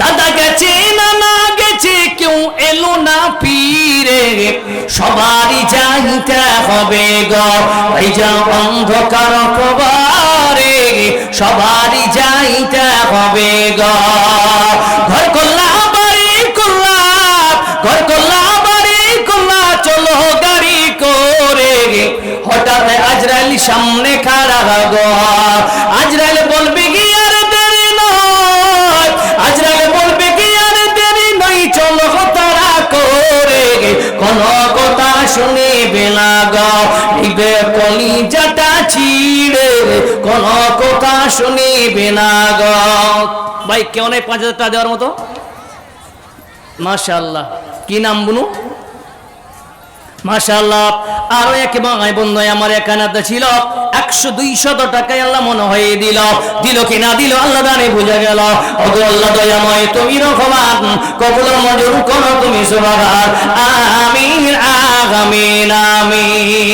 দাদা গেছে, নানা গেছে, কেউ এলো না পীরে সবারই যাইতে হবে গো এই যা অন্ধকার কবারে। সবারই যাইতে হবে গো। ঘর করলা, বাড়ি করলা, ঘর করলা, বাড়ি করলা, চলো গাড়ি করে। হঠাৎ আজরাইল সামনে খাড়া গো নিবে কলিজাটা ছিড়ে, কোন কথা শুনিবে না গো। ভাই, কেউ নেই পাঁচ হাজার টাকা দেওয়ার মতো? মাশাআল্লাহ। কি নাম বুনু? মাশাআল্লাহ। আরও এক বন্ধু আমার একানাতে ছিল। একশো দুইশত টাকায় আল্লাহ মনে হয়ে দিল। দিল কি না দিল, আল্লাহ দানে বুঝে গেল। ওগো আল্লাহ দয়াময়, তুমি রহমান, কবুল মজুর তুমি সুবহান। আমিন আমিন আমিন।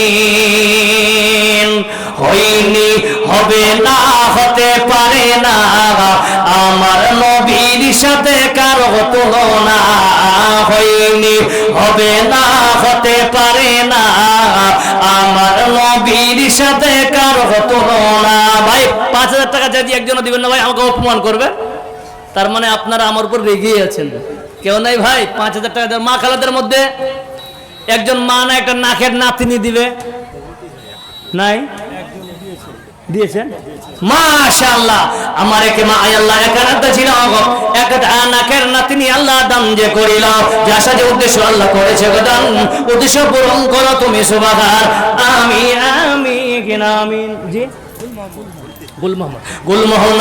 হইনি হবে না, হতে পারে না। আমার নবীর সাথে কারও তুলনা হইনি হবে না, হতে পারে না। আমার নবীর সাথে কারও তুলনা। ভাই, পাঁচ হাজার টাকা যদি একজন দিবেন না ভাই, আমাকে অপমান করবে? তার মানে আপনারা আমার উপর রেগেই আছেন। কেউ নাই ভাই, পাঁচ হাজার টাকা মা খালাদের মধ্যে একজন মা না, একটা নাকের নাতিনি দিবে। নাই? দিয়েছেন? মাশাআল্লাহ। আমার একে মা আল্লাহ একান্ত ছিল একটা নাকের নাতিনি আল্লাহ দান যে করিল। যে যে উদ্দেশ্য আল্লাহ করেছে গো দান। উদ্দেশ্য পূরণ করো তুমি, সুবাহার। আমি আমি, কিনা আমিন জি? গুলমোহন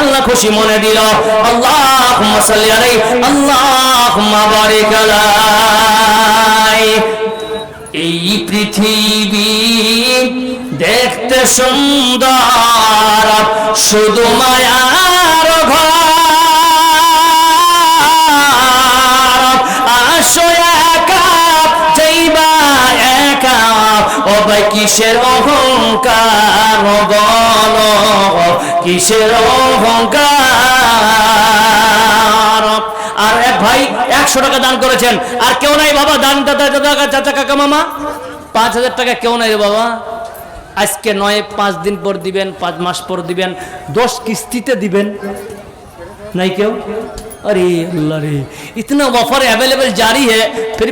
আল্লাহ খুশি মনে দিল। আল্লাহ আলাইহি এই পৃথিবী দেখতে সুন্দর শুধু মায়ার ঘর। আসো একা কিসের অহংকার বল কিসের অহংকার? ভাই একশো টাকা দান করেছেন আর কেউ নাই বাবা দান দাদা দাদা চাচা কাকা মামা পাঁচ হাজার টাকা কেউ নাই রে বাবা আজকে নয় পাঁচ দিন পর দিবেন পাঁচ মাস পর দিবেন দশ কিস্তিতে দিবেন नहीं क्यों अरे अल्लाह रे इतना ऑफर अवेलेबल जारी है फिर भी